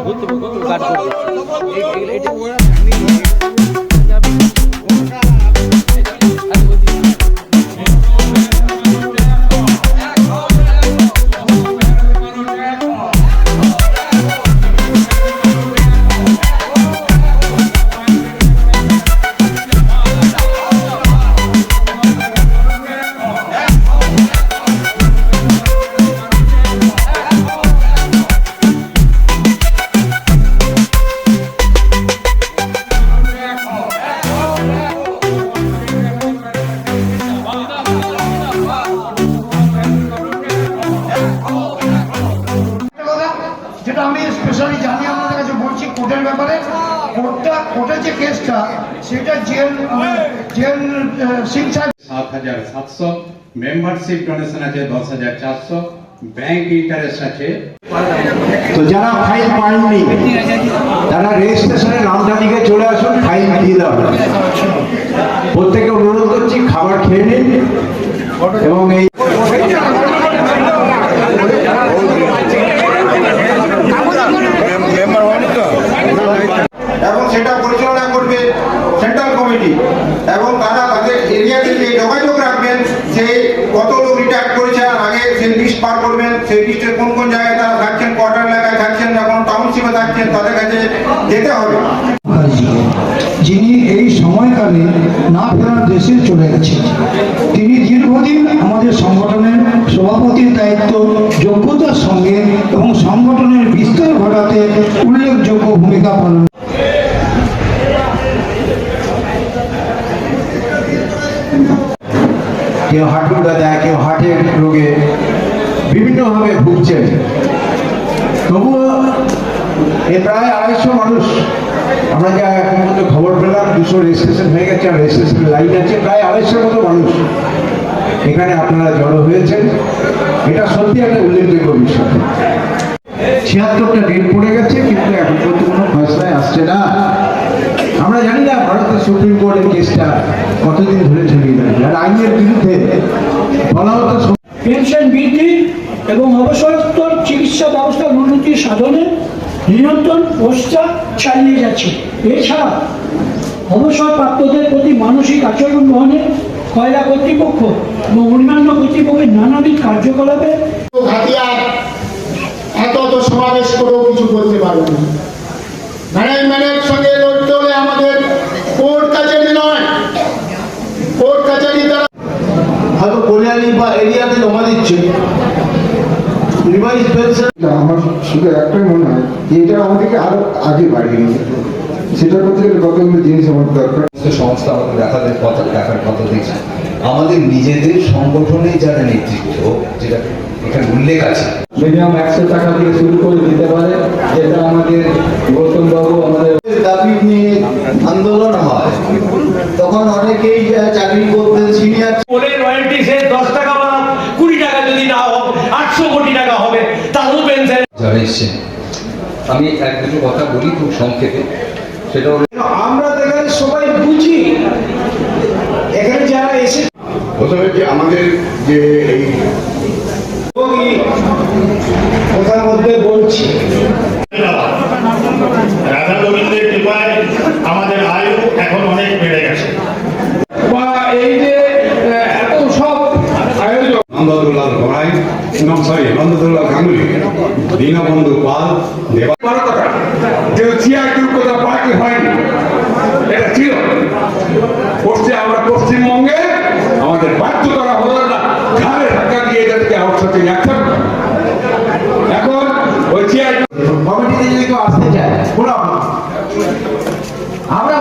এটা গুরুত্বপূর্ণ কাজ করবে ব্যাপারে কোর্টটা কোর্টের যে কেসটা সেটা জেল জেল শিক্ষা সাত হাজার সাতশো। মেম্বারশিপ ডোনেশন আছে দশ হাজার চারশো। ব্যাংক ইন্টারেস্ট আছে। তো যারা ফাইল পাননি তারা রেজিস্ট্রেশনে নামটা লিখে চলে আসুন ফাইল দিয়ে দেওয়া হবে। প্রত্যেকে অনুরোধ করছি খাবার খেয়ে নিন এবং এই এবং সেটা পরিচালনা করবে সেন্ট্রাল কমিটি এবং তারা তাদের এরিয়া থেকে যোগাযোগ রাখবেন, যে কত লোক রিটায়ার করেছে আর আগে সেই লিস্ট পার করবেন, সেই লিস্টের কোন কোন জায়গায় তারা থাকছেন কোয়ার্টার এলাকায় থাকছেন এখন টাউনশিপে থাকছেন, তাদের কাছে যেতে হবে। যিনি এই সময়কালে না ফেরার দেশে চলে গেছেন, তিনি দীর্ঘদিন আমাদের সংগঠনের সভাপতির দায়িত্ব, যোগ্যতার সঙ্গে এবং সংগঠনের বিস্তার ঘটাতে উল্লেখযোগ্য ভূমিকা পালন কেউ হাঁটুর ব্যথা কেউ হার্টের রোগে বিভিন্নভাবে ভুগছেন। তবুও এ প্রায় আড়াইশো মানুষ, আমরা যা এখন পর্যন্ত খবর পেলাম, দুশো রেজিস্ট্রেশন হয়ে গেছে, আর রেজিস্ট্রেশন লাইন আছে প্রায় আড়াইশোর মতো মানুষ। এখানে আপনারা জড়ো হয়েছেন। এটা সত্যি একটা উল্লেখযোগ্য বিষয়। ছিয়াত্তরটা ডেট পড়ে গেছে, কিন্তু এখন পর্যন্ত কোনো ফয়সলায় আসছে না আমরা জানি না ভারতের সুপ্রিম কোর্টের কেসটা কতদিন ধরে ঝুলিয়ে থাকবে আর আইনের বিরুদ্ধে বলা হতো পেনশন বৃদ্ধি এবং অবসরোত্তর চিকিৎসা ব্যবস্থার উন্নতি সাধনে নিরন্তর প্রচেষ্টা চালিয়ে যাচ্ছে। এছাড়া অবসরপ্রাপ্তদের প্রতি মানসিক আচরণ গ্রহণে কয়লা কর্তৃপক্ষ এবং অন্যান্য কর্তৃপক্ষের নানাবিধ কার্যকলাপে বা এরিয়াতে জমা দিচ্ছে। রিভাইজ পেনশন আমার শুধু একটাই মনে হয় যে এটা আমাদেরকে আরও আগে বাড়িয়ে নিয়ে। করতে গেলে কতগুলো জিনিস আমাদের দরকার। সংস্থা আমাদের দেখাদের কথা দেখার কথা দেখছে আমাদের নিজেদের সংগঠনে যারা নেতৃত্ব যেটা এখানে উল্লেখ আছে। মিনিমাম একশো টাকা থেকে শুরু করে দিতে পারে যেটা আমাদের গৌতম বাবু আমাদের দাবি নিয়ে আন্দোলন হয়। তখন অনেকেই চাকরি করতেন সিনিয়র সে দশ টাকা বা কুড়ি টাকা যদি না হোক আটশো কোটি টাকা হবে তাহলে পেনশন আমি এক দুটো কথা বলি খুব সংক্ষেপে। সেটা হলো আমরা তো এখানে সবাই বুঝি। এখানে যারা এসে প্রথমে যে আমাদের যে এই সরি নন্দদুল্লাল গাঙ্গুলি দীনবন্ধু পাল দেবা বড় কথা যে সিআইটির কথা বাকি হয়নি এটা ছিল। পশ্চিম আমরা পশ্চিমবঙ্গে আমাদের বাধ্য করা হলো না ঘাড়ে ধাক্কা দিয়ে এটাকে আউটসোর্সিং অ্যাকসেপ্ট এখন ওই সিআইটি কমিটিতে যদি কেউ আসতে চায় কোনো আমরা